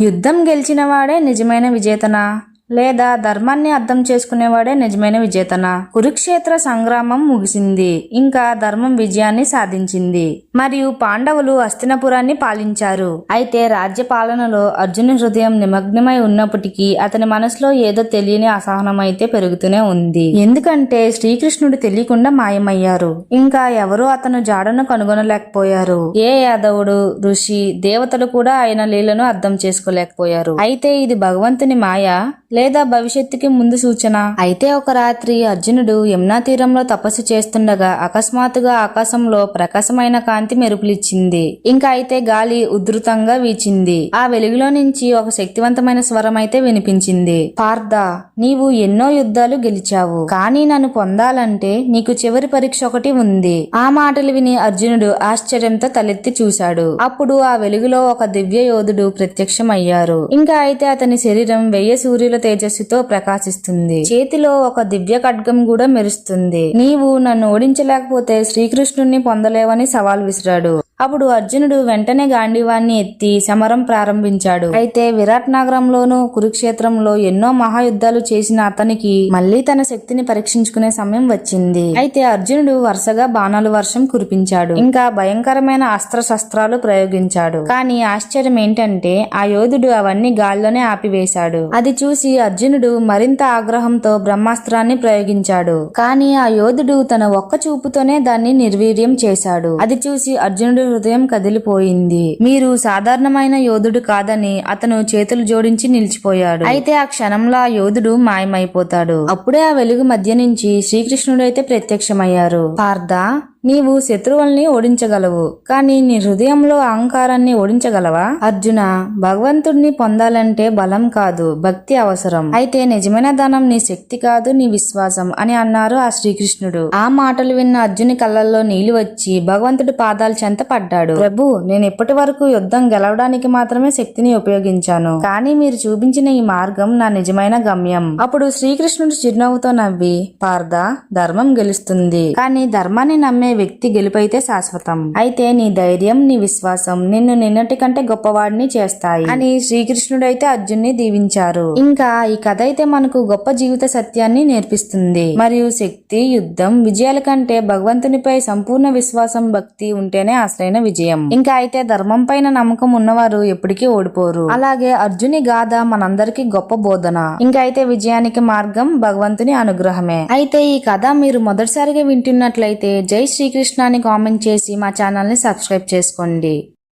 యుద్ధం గెలిచినవాడే నిజమైన విజేతనా? లేదా ధర్మాన్ని అర్థం చేసుకునేవాడే నిజమైన విజేతనా? కురుక్షేత్ర సంగ్రామం ముగిసింది. ఇంకా ధర్మం విజయాన్ని సాధించింది. మరియు పాండవులు హస్తినపురాన్ని పాలించారు. అయితే రాజ్య పాలనలో అర్జుని హృదయం నిమగ్నమై ఉన్నప్పటికీ అతని మనసులో ఏదో తెలియని అసహనం అయితే పెరుగుతూనే ఉంది. ఎందుకంటే శ్రీకృష్ణుడు తెలియకుండా మాయమయ్యారు. ఇంకా ఎవరూ అతను జాడను కనుగొనలేకపోయారు. ఏ యాదవుడు ఋషి దేవతలు కూడా ఆయన లీలను అర్థం చేసుకోలేకపోయారు. అయితే ఇది భగవంతుని మాయ. లేదా భవిష్యత్తుకి ముందు సూచన. అయితే ఒక రాత్రి అర్జునుడు యమునా తీరంలో తపస్సు చేస్తుండగా అకస్మాత్తుగా ఆకాశంలో ప్రకాశమైన కాంతి మెరుపులిచ్చింది. ఇంకా అయితే గాలి ఉధృతంగా వీచింది. ఆ వెలుగులో నుంచి ఒక శక్తివంతమైన స్వరం అయితే వినిపించింది. పార్థ నీవు ఎన్నో యుద్ధాలు గెలిచావు. కానీ నన్ను పొందాలంటే నీకు చివరి పరీక్ష ఒకటి ఉంది. ఆ మాటలు విని అర్జునుడు ఆశ్చర్యంతో తలెత్తి చూశాడు. అప్పుడు ఆ వెలుగులో ఒక దివ్య యోధుడు ప్రత్యక్షమయ్యారు. ఇంకా అయితే అతని శరీరం వెయ్యి సూర్యుల తేజస్సుతో ప్రకాశిస్తుంది. చేతిలో ఒక దివ్య ఖడ్గం కూడా మెరుస్తుంది. నీవు నన్ను ఓడించలేకపోతే శ్రీకృష్ణుణ్ణి పొందలేవని సవాల్ విసిరాడు. అప్పుడు అర్జునుడు వెంటనే గాంధీవాన్ని ఎత్తి సమరం ప్రారంభించాడు. అయితే విరాట్ నగరంలోనూ కురుక్షేత్రంలో ఎన్నో మహాయుద్ధాలు చేసిన అతనికి మళ్ళీ తన శక్తిని పరీక్షించుకునే సమయం వచ్చింది. అయితే అర్జునుడు వరుసగా బాణాలు వర్షం కురిపించాడు. ఇంకా భయంకరమైన అస్త్ర శస్త్రాలు ప్రయోగించాడు. కానీ ఆశ్చర్యం ఏంటంటే ఆ యోధుడు అవన్నీ గాల్లోనే ఆపివేశాడు. అది చూసి అర్జునుడు మరింత ఆగ్రహంతో బ్రహ్మాస్త్రాన్ని ప్రయోగించాడు. కానీ ఆ యోధుడు తన ఒక్క చూపుతోనే దాన్ని నిర్వీర్యం చేశాడు. అది చూసి అర్జునుడు హృదయం కదిలిపోయింది. మీరు సాధారణమైన యోధుడు కాదని అతను చేతులు జోడించి నిలిచిపోయాడు. అయితే ఆ క్షణంలో ఆ యోధుడు మాయమైపోతాడు. అప్పుడే ఆ వెలుగు మధ్య నుంచి శ్రీకృష్ణుడైతే ప్రత్యక్షమయ్యారు. పార్థ నీవు శత్రువుల్ని ఓడించగలవు కానీ నీ హృదయంలో అహంకారాన్ని ఓడించగలవా? అర్జున భగవంతుడిని పొందాలంటే బలం కాదు భక్తి అవసరం. అయితే నిజమైన ధనం నీ శక్తి కాదు నీ విశ్వాసం అని అన్నారు ఆ శ్రీకృష్ణుడు. ఆ మాటలు విన్న అర్జుని కళ్ళల్లో నీళ్ళు వచ్చి భగవంతుడి పాదాలు చెంత పడ్డాడు. ప్రభు నేను ఇప్పటి వరకు యుద్ధం గెలవడానికి మాత్రమే శక్తిని ఉపయోగించాను కానీ మీరు చూపించిన ఈ మార్గం నా నిజమైన గమ్యం. అప్పుడు శ్రీకృష్ణుడు చిరునవ్వుతో నవ్వి పార్థ ధర్మం గెలుస్తుంది. కానీ ధర్మాన్ని నమ్మే వ్యక్తి గెలుపైతే శాశ్వతం. అయితే నీ ధైర్యం నీ విశ్వాసం నిన్ను నిన్నటి కంటే గొప్పవాడిని చేస్తాయి. అని శ్రీకృష్ణుడైతే అర్జున్ని దీవించారు. ఇంకా ఈ కథ అయితే మనకు గొప్ప జీవిత సత్యాన్ని నేర్పిస్తుంది. మరియు శక్తి యుద్ధం విజయాల కంటే భగవంతునిపై సంపూర్ణ విశ్వాసం భక్తి ఉంటేనే అసలైన విజయం. ఇంకా అయితే ధర్మం పైన నమ్మకం ఉన్నవారు ఎప్పటికీ ఓడిపోరు. అలాగే అర్జుని గాథ మనందరికీ గొప్ప బోధన. ఇంకా అయితే విజయానికి మార్గం భగవంతుని అనుగ్రహమే. అయితే ఈ కథ మీరు మొదటిసారిగా వింటున్నట్లయితే జై శ్రీకృష్ణ అని కామెంట్ చేసి మా ఛానల్ని సబ్స్క్రైబ్ చేసుకోండి.